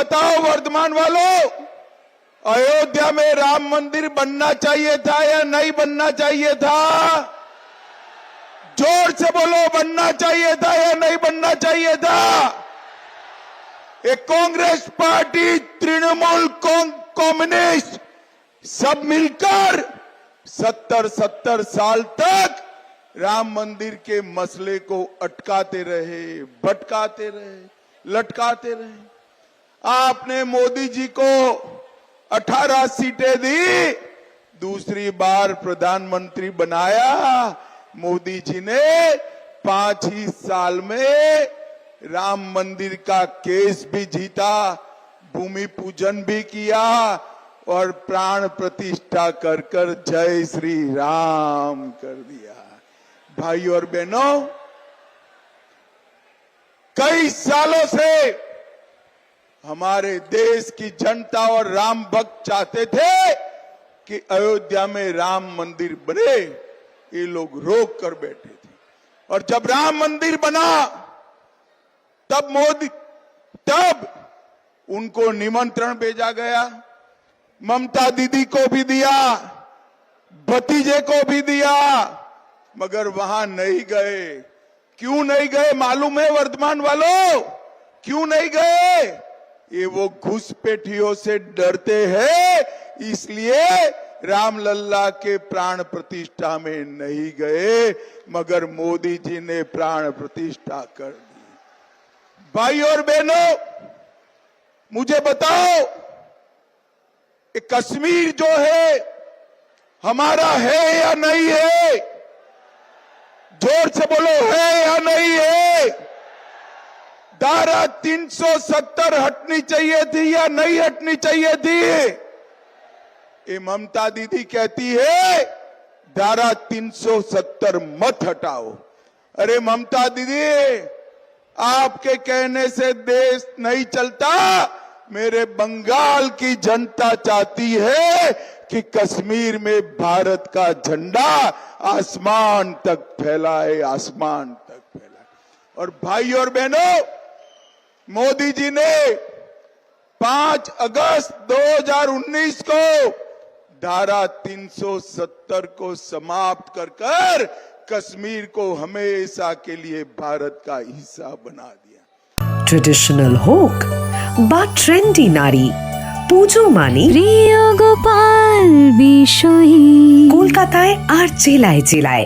बताओ वर्धमान वालों, अयोध्या में राम मंदिर बनना चाहिए था या नहीं बनना चाहिए था? ज़ोर से बोलो, बनना चाहिए था या नहीं बनना चाहिए था? एक कांग्रेस पार्टी, तृणमूल कम्युनिस्ट, सब मिलकर सत्तर सत्तर साल तक राम मंदिर के मसले को अटकाते रहे, भटकाते रहे, लटकाते रहे। आपने मोदी जी को 18 सीटें दी। दूसरी बार प्रधानमंत्री बनाया। मोदी जी ने पाँच ही साल में राम मंदिर का केस भी जीता, भूमि पूजन भी किया और प्राण प्रतिष्ठा कर कर जय श्री राम कर दिया। भाई और बहनों, कई सालों से हमारे देश की जनता और राम भक्त चाहते थे कि अयोध्या में राम मंदिर बने। ये लोग रोक कर बैठे थे। और जब राम मंदिर बना, तब मोदी, तब उनको निमंत्रण भेजा गया। ममता दीदी को भी दिया, भतीजे को भी दिया, मगर वहाँ नहीं गए। क्यों नहीं गए? मालूम है वर्धमान वालों, क्यों नहीं गए? ये वो घुसपैठियों से डरते हैं, इसलिए राम लल्ला के प्राण प्रतिष्ठा में नहीं गए, मगर मोदी जी ने प्राण प्रतिष्ठा कर दी। भाई और बहनों, मुझे बताओ कश्मीर जो है, हमारा है या नहीं है? ज़ोर से बोलो, है या धारा 370 हटनी चाहिए थी या नहीं हटनी चाहिए थी? ये ममता दीदी कहती है, धारा 370 मत हटाओ। अरे ममता दीदी, आपके कहने से देश नहीं चलता। मेरे बंगाल की जनता चाहती है कि कश्मीर में भारत का झंडा आसमान तक फैलाए, आसमान तक फैलाए। और भाई और बहनों मोदी जी ने 5 अगस्त 2019 को धारा 370 को समाप्त कर कर कश्मीर को हमेशा के लिए भारत का हिस्सा बना दिया ট্রেডিশনাল হোক বা ট্রেন্ডি নারী পুজো মানে প্রিয় গোপাল বিষয়ী কলকাতায় আর জেলায় জেলায়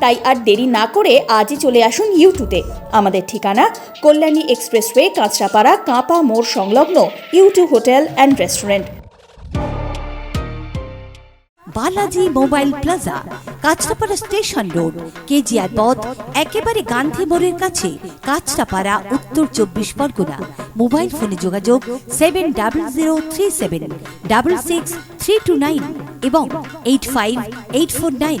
তাই আর দেরি না করে আজই চলে আসুন ইউটিউতে আমাদের ঠিকানা কল্যাণী এক্সপ্রেসওয়ে, কাঁচরাপাড়া, কাঁপা মোড় সংলগ্ন YouTube hotel and restaurant. Balaji mobile plaza, Kanchrapara station road KGR পথ, একেবারে গান্ধী মোড়ের কাছে, কাঁচরাপাড়া, উত্তর চব্বিশ পরগনা। মোবাইল ফোনে যোগাযোগ seven double zero three seven, double six three two nine এবং eight five eight four nine.